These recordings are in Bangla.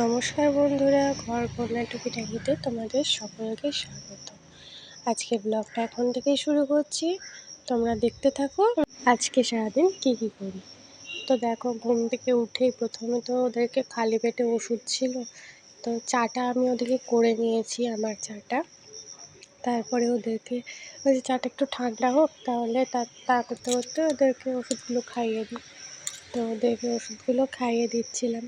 নমস্কার বন্ধুরা, ঘর কন্যাটুকি ট্যাগিতে তোমাদের সকলকে স্বাগত। আজকে ব্লগটা এখন থেকেই শুরু করছি। তোমরা দেখতে থাকো, আজকে সারাদিন কী কী করি। তো দেখো, ঘুম থেকে উঠেই প্রথমে তো ওদেরকে খালি পেটে ওষুধ ছিল। তো চাটা আমি ওদেরকে করে নিয়েছি, আমার চাটা। তারপরে ওদেরকে ওই যে চাটা একটু ঠান্ডা হোক তাহলে তার তা করতে করতে ওদেরকে ওষুধগুলো খাইয়ে দিই। তো ওদেরকে ওষুধগুলো খাইয়ে দিচ্ছিলাম।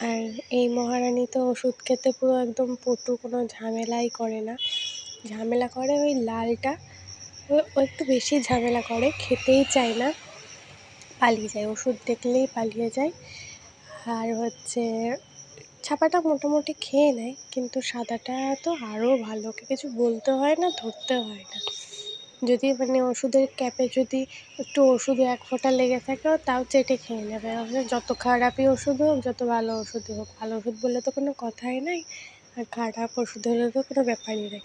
আর এই মহারানী তো ওষুধ খেতে পুরো একদম পটু, কোনো ঝামেলাই করে না। ঝামেলা করে ওই লালটা। ও একটু বেশি ঝামেলা করে, খেতেই চায় না। পালিয়ে যায়, ওষুধ দেখলেই পালিয়ে যায়। আর হচ্ছে ছাপাটা মোটামুটি খেয়ে নেয়, কিন্তু সাদাটা তো আরও ভালো। কিছু বলতে হয় না, ধরতে হয় না। যদি মানে ওষুধের ক্যাপে যদি একটু ওষুধ এক ফোঁটা লেগে থাকেও তাও চেটে খেয়ে নেবে। যত খারাপই ওষুধ হোক, যত ভালো ওষুধই হোক, ভালো ওষুধ বললে তো কোনো কথাই নাই, আর খারাপ ওষুধ হলে তো কোনো ব্যাপারই নেই।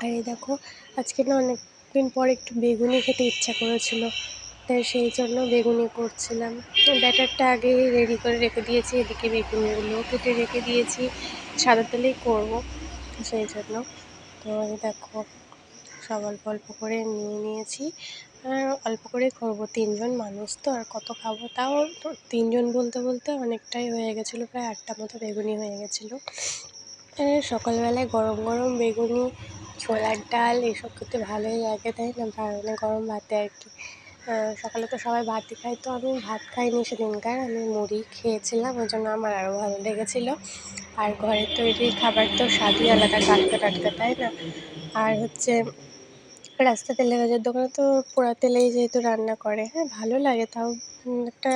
আর এই দেখো, আজকে না অনেক দিন পর একটু বেগুনি খেতে ইচ্ছা করেছিল। তাই সেই জন্য বেগুনি করছিলাম। ব্যাটারটা আগে রেডি করে রেখে দিয়েছি, এদিকে বেগুনিগুলো কেটে রেখে দিয়েছি। সাদা তেলেই করব সেই জন্য। তো দেখো, সব অল্প অল্প করে নিয়ে নিয়েছি। আর অল্প করেই করব, তিনজন মানুষ তো, আর কত খাব তাও তিনজন বলতে বলতে অনেকটাই হয়ে গেছিল, প্রায় আটটা মতো বেগুনি হয়ে গেছিল। সকালবেলায় গরম গরম বেগুনি, ছোলার ডাল, এসব খেতে ভালোই লাগে, তাই না গরম ভাতে আর কি। সকালে তো সবাই ভাতই খায়। তো আমি ভাত খাইনি সেদিনকার, আমি মুড়ি খেয়েছিলাম, ওই জন্য আমার আরও ভালো লেগেছিলো। আর ঘরের তৈরি খাবার তো স্বাদই আলাদা, টাটকা টাটকা, তাই না? আর হচ্ছে রাস্তা তেলে ভাজার দোকানে তো পোড়া তেলেই যেহেতু রান্না করে হ্যাঁ ভালো লাগে, তাও একটা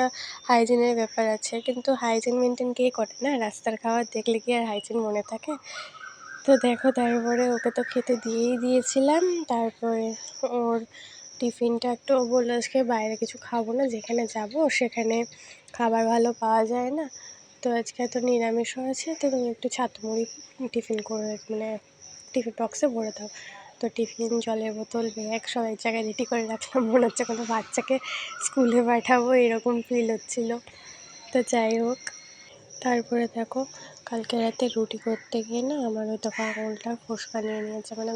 হাইজিনের ব্যাপার আছে। কিন্তু হাইজিন মেনটেন কে করে না? রাস্তার খাবার দেখলে কি আর হাইজিন মনে থাকে? তো দেখো, তারপরে ওকে তো খেতে দিয়েই দিয়েছিলাম। তারপরে ওর টিফিনটা একটু বলল, আজকে বাইরে কিছু খাব না, যেখানে যাব সেখানে খাবার ভালো পাওয়া যায় না। তো আজকে তো নিরামিষও আছে তো তুমি একটু মুড়ি টিফিন করে মানে টিফিন বক্সে ভরে দাও। তো টিফিন, জলের বোতল, ব্যাগ সব এক জায়গায় রেডি করে রাখলাম মনে হচ্ছে কোনো বাচ্চাকে স্কুলে পাঠাবো, এরকম ফিল হচ্ছিল। তো যাই হোক, তারপরে দেখো কালকে রাতে রুটি করতে গিয়ে না আমার ওই দেখো আঙুলটা ফোসকা নিয়ে নিয়েছে। মানে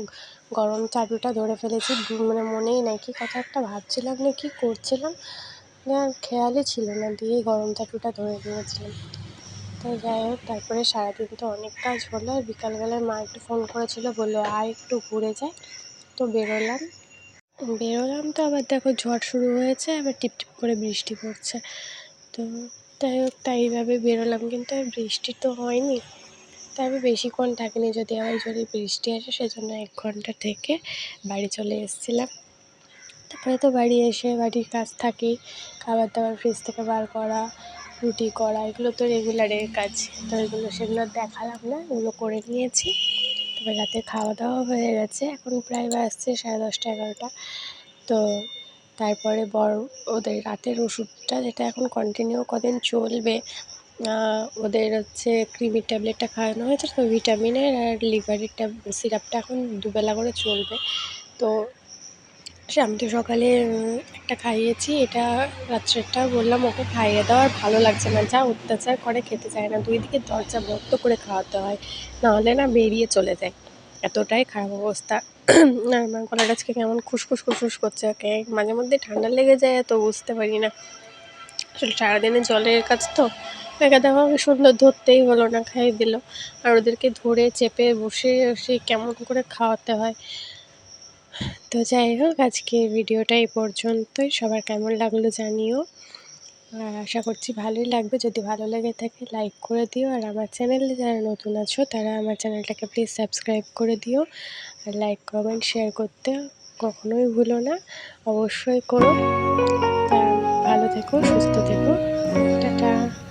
গরম চাটুটা ধরে ফেলেছি। মানে মনেই নাই কী কথা একটা ভাবছিলাম না কি করছিলাম। আর খেয়ালই ছিল না, দিয়ে গরম চাটুটা ধরে নিয়েছিলাম। তো যাই হোক, তারপরে সারাদিন তো অনেক কাজ হলো। আর বিকালবেলায় মা একটু ফোন করেছিল, বলল আর একটু ঘুরে যায় তো বেরোলাম। বেরোলাম তো আবার দেখো ঝড় শুরু হয়েছে, আবার টিপ টিপ করে বৃষ্টি পড়ছে। তো যাই হোক, তাই এইভাবে বেরোলাম। কিন্তু আর বৃষ্টি তো হয়নি। তাই আমি বেশিক্ষণ থাকিনি যদি আবার যদি বৃষ্টি আসে, সেজন্য এক ঘণ্টা থেকে বাড়ি চলে এসেছিলাম। তারপরে তো বাড়ি এসে বাড়ির কাজ থাকেই খাবার দাবার ফ্রিজ থেকে বার করা, রুটি করা, এগুলো তো রেগুলারের কাজ। তো এগুলো সেগুলো দেখালাম না, এগুলো করে নিয়েছি। তবে রাতে খাওয়া দাওয়া হয়ে গেছে। এখন প্রায় বাজছে সাড়ে দশটা এগারোটা। তো তারপরে বড় ওদের রাতের ওষুধটা যেটা এখন কন্টিনিউ কদিন চলবে ওদের হচ্ছে ক্রিমির ট্যাবলেটটা খাওয়ানো হয়েছে, তো ভিটামিনের আর লিভারের ট্যাব সিরাপটা এখন দুবেলা করে চলবে। তো সে আমি তো সকালে একটা খাইয়েছি, এটা রাত্রেরটা বললাম ওকে খাইয়ে দাও, আর ভালো লাগছে না, যা অত্যাচার করে, খেতে চায় না, দুই দিকে দরজা বন্ধ করে খাওয়াতে হয়, নাহলে না বেরিয়ে চলে যায়। এতটাই খারাপ অবস্থা। আর আমার গলাটা আজকে কেমন খুসখুস খুসখুস করছে মাঝে মধ্যে ঠান্ডা লেগে যায় তো বুঝতে পারি না। আসলে সারাদিনে জলের কাজ তো। একা দেখো সুন্দর ধরতেই হলো না, খাইয়ে দিল। আর ওদেরকে ধরে চেপে বসে সে কেমন করে খাওয়াতে হয়। তো যাই হোক আজকে ভিডিওটা এই পর্যন্তই। সবার কেমন লাগল জানিও। আর আশা করছি ভালোই লাগবে। যদি ভালো লেগে থাকে লাইক করে দিও। আর আমার চ্যানেলে যারা নতুন আছো, তারা আমার চ্যানেলটাকে প্লিজ সাবস্ক্রাইব করে দিও। আর লাইক কমেন্ট শেয়ার করতে কখনোই ভুলো না। অবশ্যই করো। ভালো থেকো, সুস্থ থেকো।